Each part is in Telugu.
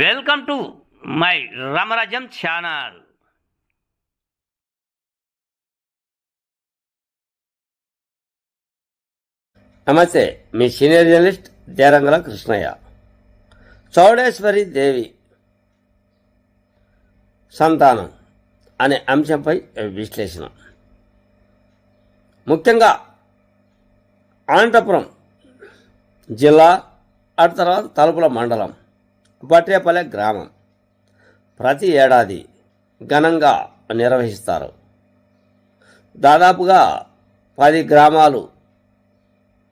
Welcome to my Ramarajam channel నమస్తే మీ సీనియర్ జర్నలిస్ట్ దేరంగల కృష్ణయ్య. చౌడేశ్వరి దేవి సంతానం అనే అంశంపై విశ్లేషణ. ముఖ్యంగా అనంతపురం జిల్లా అటు తర్వాత తలుపుల మండలం. బట్రేపల్లె గ్రామం. ప్రతి ఏడాది ఘనంగా నిర్వహిస్తారు. దాదాపుగా పది గ్రామాలు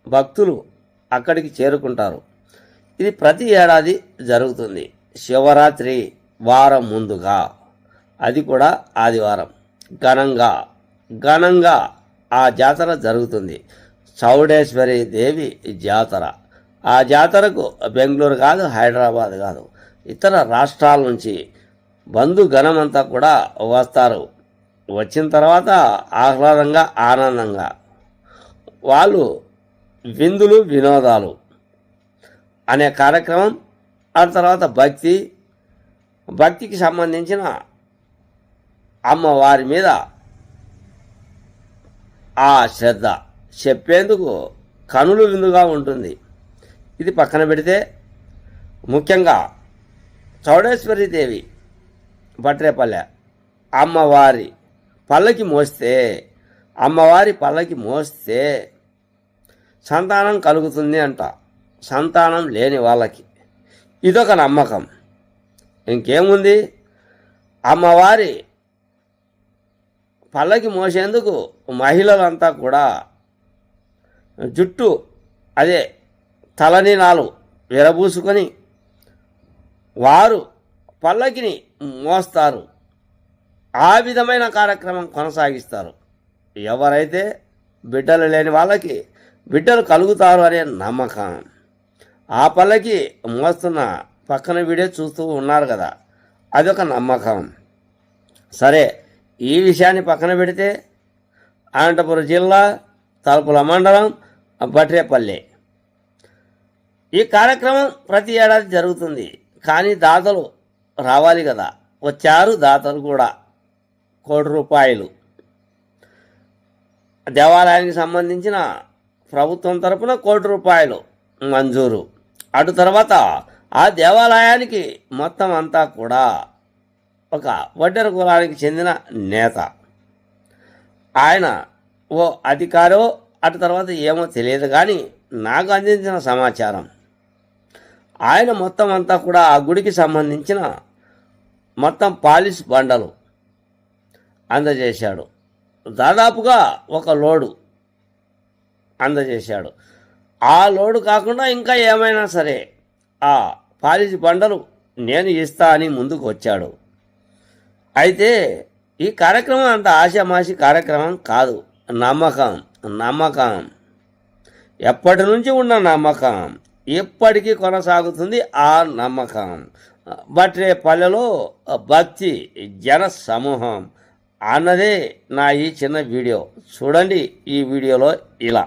భక్తులు అక్కడికి చేరుకుంటారు. ఇది ప్రతి ఏడాది జరుగుతుంది. శివరాత్రి వారం ముందుగా. అది కూడా ఆదివారం. ఘనంగా ఘనంగా ఆ జాతర జరుగుతుంది. చౌడేశ్వరి దేవి జాతర. ఆ జాతరకు బెంగళూరు కాదు హైదరాబాద్ కాదు. ఇతర రాష్ట్రాల నుంచి బంధు గణమంతా కూడా వస్తారు. వచ్చిన తర్వాత ఆహ్లాదంగా ఆనందంగా. వాళ్ళు విందులు వినోదాలు అనే కార్యక్రమం ఆ తర్వాత భక్తి. భక్తికి సంబంధించిన అమ్మవారి మీద ఆ శ్రద్ధ. చెప్పేందుకు కనులు విందుగా ఉంటుంది. ఇది పక్కన పెడితే ముఖ్యంగా చౌడేశ్వరి దేవి బట్రేపల్లె అమ్మవారి పల్లకి మోస్తే అమ్మవారి పల్లకి మోస్తే సంతానం కలుగుతుంది అంట. సంతానం లేని వాళ్ళకి. ఇదొక నమ్మకం. ఇంకేముంది? అమ్మవారి పల్లకి మోసేందుకు మహిళలంతా కూడా జుట్టు అదే తలనీనాలు విరబూసుకొని వారు పల్లకిని మోస్తారు. ఆ విధమైన కార్యక్రమం కొనసాగిస్తారు. ఎవరైతే బిడ్డలు లేని వాళ్ళకి బిడ్డలు కలుగుతారు అనే నమ్మకం. ఆ పల్లకి మోస్తున్న పక్కన వీడే చూస్తూ ఉన్నారు కదా అదొక నమ్మకం. సరే ఈ విషయాన్ని పక్కన పెడితే అనంతపురం జిల్లా తలుపుల మండలం బట్రేపల్లి. ఈ కార్యక్రమం ప్రతి ఏడాది జరుగుతుంది. కానీ దాతలు రావాలి కదా. వచ్చారు దాతలు కూడా. కోటి రూపాయలు. దేవాలయానికి సంబంధించిన ప్రభుత్వం తరపున కోటి రూపాయలు మంజూరు. అటు తర్వాత ఆ దేవాలయానికి మొత్తం అంతా కూడా ఒక వడ్డెర కులానికి చెందిన నేత. ఆయన ఓ అధికారో అటు తర్వాత ఏమో తెలియదు కానీ నాకు అందించిన సమాచారం ఆయన మొత్తం అంతా కూడా ఆ గుడికి సంబంధించిన మొత్తం పాలిష్ బండలు అందజేశాడు. దాదాపుగా ఒక లోడు అందజేశాడు. ఆ లోడు కాకుండా ఇంకా ఏమైనా సరే ఆ పాలిష్ బండలు నేను ఇస్తా అని ముందుకు వచ్చాడు అయితే ఈ కార్యక్రమం అంత ఆశామాషి కార్యక్రమం కాదు. నమ్మకం నమ్మకం. ఎప్పటి నుంచి ఉన్న నమ్మకం? ఇప్పటికీ కొనసాగుతుంది ఆ నమ్మకం. బట్రే పల్లెలో భక్తి జన సమూహం అన్నదే నా ఈ చిన్న వీడియో. చూడండి ఈ వీడియోలో ఇలా.